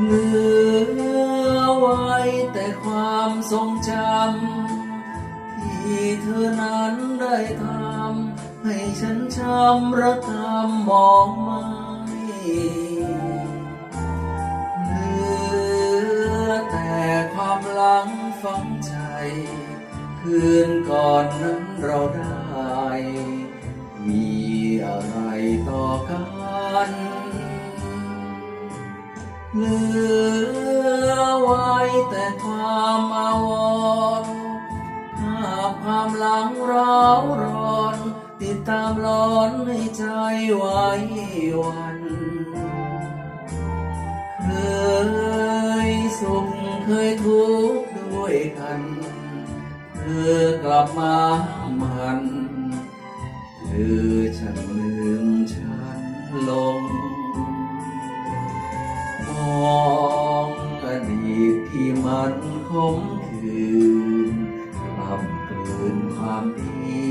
เหลือไว้แต่ความทรงจำ ที่เธอนั้นได้ทำ ให้ฉันช้ำระกำมองไม่เหลือแต่ความหลังฝังใจ คืนก่อนนั้นเราได้ เหลือไว้แต่ความอาวรภาพความหลังร้าวร้อน ติดตามร้อนในใจไว้วันเคยสุขเคยทุกข์ด้วยกันเธอกลับมามันเธอฉันลืม มันคมคืนกลับกลืนความดี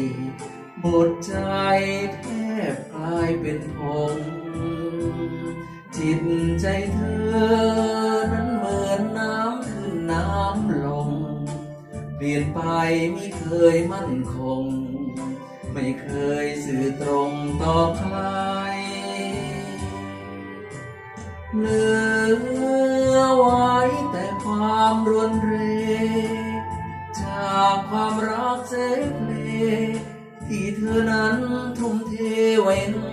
หมดใจแทบกลายเป็นพงจิตใจเธอนั้นเหมือนน้ำขึ้นน้ำลง เปลี่ยนไปไม่เคยมั่นคง ไม่เคยสื่อตรงต่อใครเหลือ ความรวนเร จากความรักเสเพลที่เธอนั้นทุ่มเทไว้ให้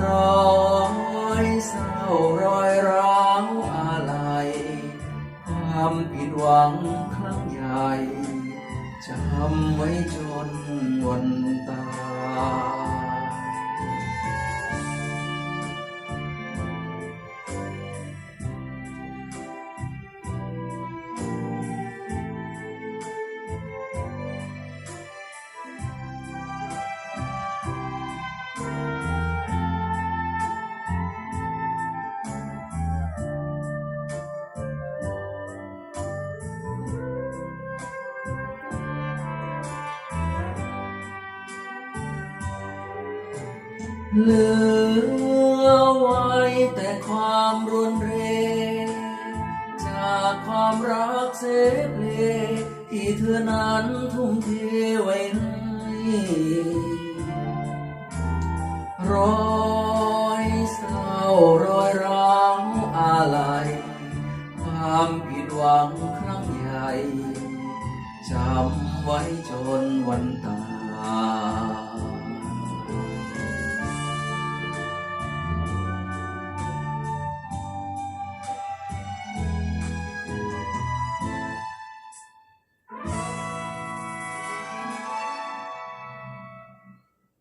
รอยเศร้ารอยร้าวอะไรความผิดหวังครั้งใหญ่จำไว้จนวัน เหลือไว้แต่ความรุนเรจากความรักเสเพลที่เธอนั้นทุ่มเทไว้ให้รอยเศร้ารอยร้าวอะไรยความผิดหวังครั้งใหญ่จำไว้จนวันตาย